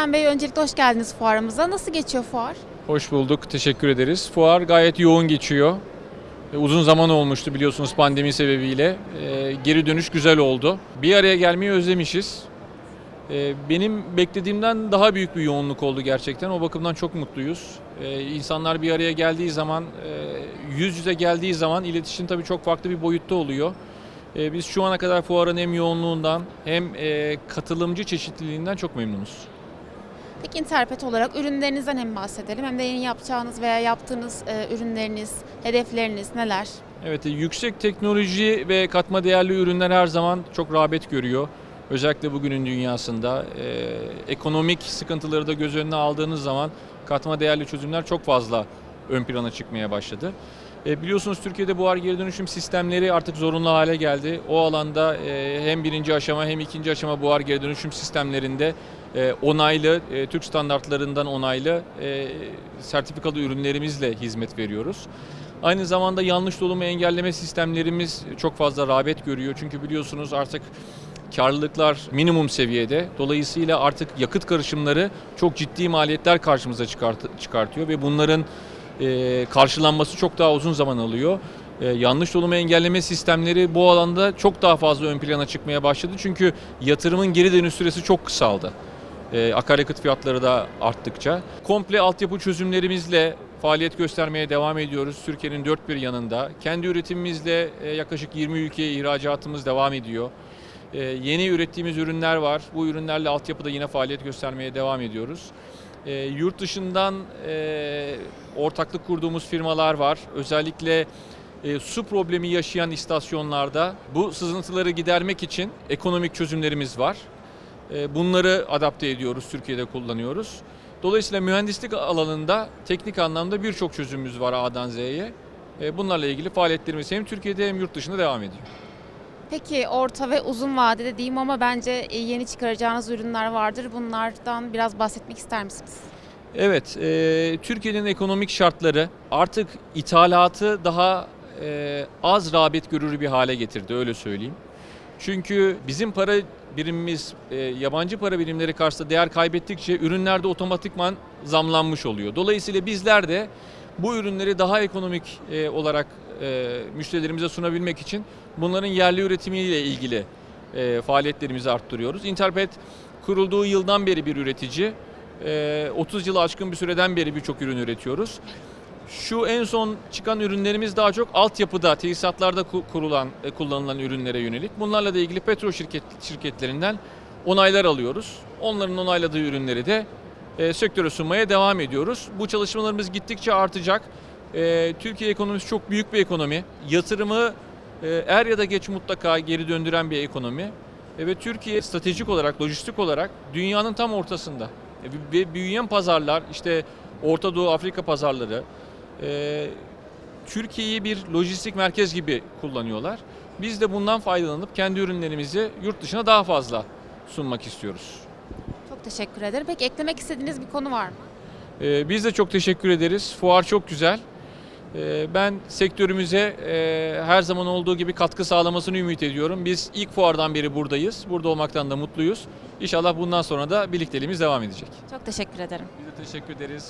Ekrem Bey öncelikle hoş geldiniz fuarımıza. Nasıl geçiyor fuar? Hoş bulduk, teşekkür ederiz. Fuar gayet yoğun geçiyor. E, Uzun zaman olmuştu biliyorsunuz pandemi sebebiyle. E, Geri dönüş güzel oldu. Bir araya gelmeyi özlemişiz. E, Benim beklediğimden daha büyük bir yoğunluk oldu gerçekten. O bakımdan çok mutluyuz. E, İnsanlar bir araya geldiği zaman, yüz yüze geldiği zaman iletişim tabii çok farklı bir boyutta oluyor. Biz şu ana kadar fuarın hem yoğunluğundan hem katılımcı çeşitliliğinden çok memnunuz. Peki Interpret olarak ürünlerinizden hem bahsedelim hem de yeni yapacağınız veya yaptığınız e, ürünleriniz, hedefleriniz neler? Evet, e, yüksek teknoloji ve katma değerli ürünler her zaman çok rağbet görüyor. Özellikle bugünün dünyasında e, ekonomik sıkıntıları da göz önüne aldığınız zaman katma değerli çözümler çok fazla ön plana çıkmaya başladı. E, biliyorsunuz Türkiye'de buhar geri dönüşüm sistemleri artık zorunlu hale geldi. O alanda e, hem birinci aşama hem ikinci aşama buhar geri dönüşüm sistemlerinde e, onaylı, e, Türk standartlarından onaylı sertifikalı ürünlerimizle hizmet veriyoruz. Aynı zamanda yanlış dolumu engelleme sistemlerimiz çok fazla rağbet görüyor. Çünkü biliyorsunuz artık karlılıklar minimum seviyede. Dolayısıyla artık yakıt karışımları çok ciddi maliyetler karşımıza çıkart- çıkartıyor ve bunların e, karşılanması çok daha uzun zaman alıyor. E, yanlış dolumu engelleme sistemleri bu alanda çok daha fazla ön plana çıkmaya başladı. Çünkü yatırımın geri dönüş süresi çok kısaldı. E, akaryakıt fiyatları da arttıkça. Komple altyapı çözümlerimizle faaliyet göstermeye devam ediyoruz. Türkiye'nin dört bir yanında. Kendi üretimimizle e, yaklaşık 20 ülkeye ihracatımız devam ediyor. Yeni ürettiğimiz ürünler var. Bu ürünlerle altyapıda yine faaliyet göstermeye devam ediyoruz. E, yurt dışından e, ortaklık kurduğumuz firmalar var. Özellikle e, su problemi yaşayan istasyonlarda bu sızıntıları gidermek için ekonomik çözümlerimiz var. E, bunları adapte ediyoruz, Türkiye'de kullanıyoruz. Dolayısıyla mühendislik alanında teknik anlamda birçok çözümümüz var A'dan Z'ye. E, bunlarla ilgili faaliyetlerimiz hem Türkiye'de hem yurt dışında devam ediyor. Peki orta ve uzun vadede diyeyim ama bence e, yeni çıkaracağınız ürünler vardır. Bunlardan biraz bahsetmek ister misiniz? Evet, e, Türkiye'nin ekonomik şartları artık ithalatı daha e, az rağbet görür bir hale getirdi, öyle söyleyeyim. Çünkü bizim para birimimiz e, yabancı para birimleri karşısında değer kaybettikçe ürünlerde otomatikman zamlanmış oluyor. Dolayısıyla bizler de bu ürünleri daha ekonomik e, olarak e, müşterilerimize sunabilmek için bunların yerli üretimiyle ilgili e, faaliyetlerimizi arttırıyoruz. Interpet kurulduğu yıldan beri bir üretici. E, 30 yılı aşkın bir süreden beri birçok ürün üretiyoruz. Şu en son çıkan ürünlerimiz daha çok altyapıda, tesisatlarda ku- kurulan, e, kullanılan ürünlere yönelik. Bunlarla da ilgili petrol şirket, şirketlerinden onaylar alıyoruz. Onların onayladığı ürünleri de e, sektöre sunmaya devam ediyoruz. Bu çalışmalarımız gittikçe artacak. E, Türkiye ekonomisi çok büyük bir ekonomi. Yatırımı e, er ya da geç mutlaka geri döndüren bir ekonomi. E, ve Türkiye stratejik olarak, lojistik olarak dünyanın tam ortasında. E, ve büyüyen pazarlar, işte Orta Doğu, Afrika pazarları, e, Türkiye'yi bir lojistik merkez gibi kullanıyorlar. Biz de bundan faydalanıp kendi ürünlerimizi yurt dışına daha fazla sunmak istiyoruz. Çok teşekkür ederim. Peki eklemek istediğiniz bir konu var mı? Ee, Biz de çok teşekkür ederiz. Fuar çok güzel. Ee, Ben sektörümüze e, her zaman olduğu gibi katkı sağlamasını ümit ediyorum. Biz ilk fuardan beri buradayız. Burada olmaktan da mutluyuz. İnşallah bundan sonra da birlikteliğimiz devam edecek. Çok teşekkür ederim. Biz de teşekkür ederiz.